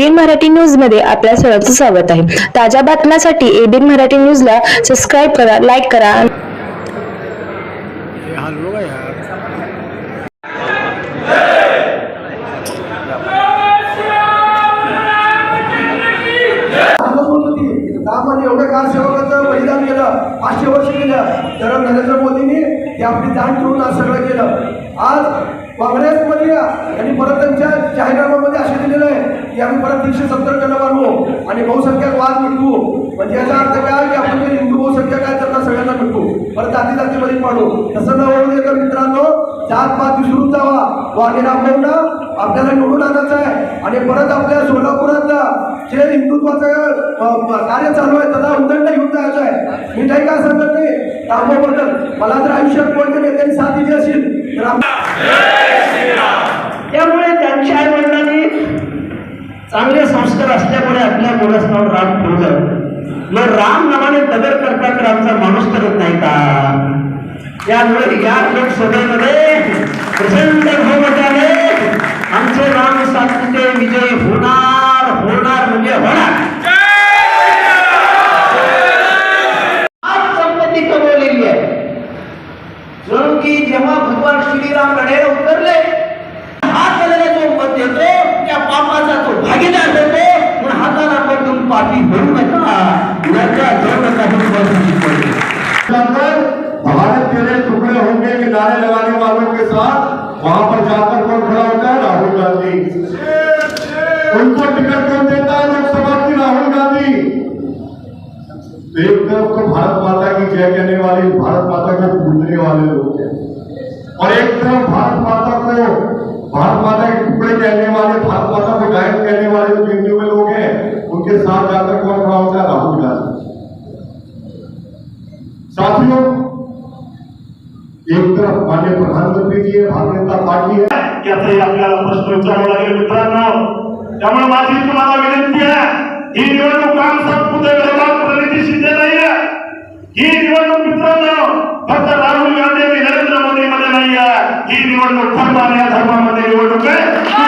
एबीन मराठी न्यूजमध्ये आपल्या सर्वांचं स्वागत आहे. ताज्या बातम्यांसाठी एबीन मराठी न्यूजला सबस्क्राईब करा लाईक करा कारसेवकाचं बलिदान केलं पाचशे वर्ष केलं. तर नरेंद्र मोदींनी ते आपली जाण ठेवून आज सगळं केलं. आज काँग्रेसमध्ये यांनी परत त्यांच्या की आम्ही परत तीनशे सत्तरकडे बांधू आणि बहुसंख्याक वाद मिटवू म्हणजे याचा अर्थ काय की आपण जे हिंदू बहुसंख्याक आहे त्यांना सगळ्यांना मिटवू परत जाती जातीमध्ये पाडू तसं न होऊ दे तर मित्रांनो जात पात विसरून जावा. वाणी रामभाऊंना आपल्याला निवडून आणायचं आहे. आणि परत आपल्या सोलापुरातला जे हिंदुत्वाचं कार्य चालू आहे त्याला उदंड घेऊन जायचं आहे. मी काही काय सांगत नाही. रामभाऊबद्दल मला जर आयुष्यात कोणत्या नेत्यांनी साथ दिली असेल तर त्यामुळे त्यांच्या चांगले संस्कार असल्यामुळे आपल्या मुलाचं राम ठेवलं मग राम नावाने कदर करता तर आमचा माणूस करत नाही का? त्यामुळे या लोकसभेमध्ये प्रचंड बहुमताने आमचे राम सातपुते विजयी होणार होणार म्हणजे होणार. संपत्ती कमवलेली आहे. जणू की जेव्हा भगवान श्रीराम लढायला उतरले वहाँ पर जाकर कौन खड़ा होता है? राहुल गांधी। उनको टिकट कौन देता है लोकसभा की? राहुल गांधी। एक तरफ़ तो भारत माता की जय कहने वाले, भारत माता को पूजने वाले लोग हैं। और एक तरफ़ भारत माता को, भारत माता के टुकड़े कहने वाले, भारत माता को गायक कहने वाले जो हिंदू में लोग हैं, उनके साथ जाकर कौन खड़ा होता है? राहुल गांधी। साथियों एक तरफ माननीय प्रधानमंत्री जी है भारतीय जनता पार्टी है याचाही आपल्याला प्रश्न विचारावा लागेल मित्रांनो. त्यामुळे माझी तुम्हाला विनंती आहे ही निवडणूक काम सातपुते विरोधात प्रणिती शिंदे नाहीये. ही निवडणूक मित्रांनो फक्त राहुल गांधी आणि नरेंद्र मोदी मध्ये नाही आहे ही निवडणूक धर्म आणि अधर्मामध्ये निवडणूक आहे.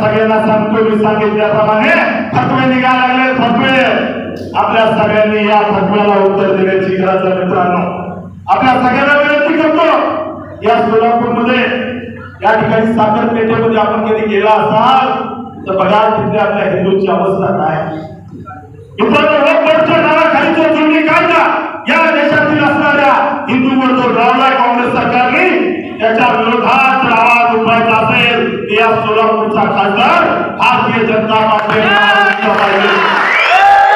सगळ्यांना सांगतो मी सांगितल्याप्रमाणे फतवे निघायला लागले फतवे. आपल्या सगळ्यांनी या फतव्याला उत्तर देण्याची गरज आहे मित्रांनो. आपल्या सगळ्यांना विनंती करतो या सोलापूरमध्ये या ठिकाणी साखर पेठेमध्ये आपण कधी गेला असाल तर बघा तिथे आपल्या हिंदूंची अवस्था काय मित्रांनो लोकमतच्या नावाखाली जो जुनी कायदा या देशातील असणाऱ्या हिंदूवर जो लावलाय काँग्रेस सरकारने त्याच्या विरोधात आवाज उठवायचा असेल. या सोलापूरचा खासदार भारतीय जनता पार्टी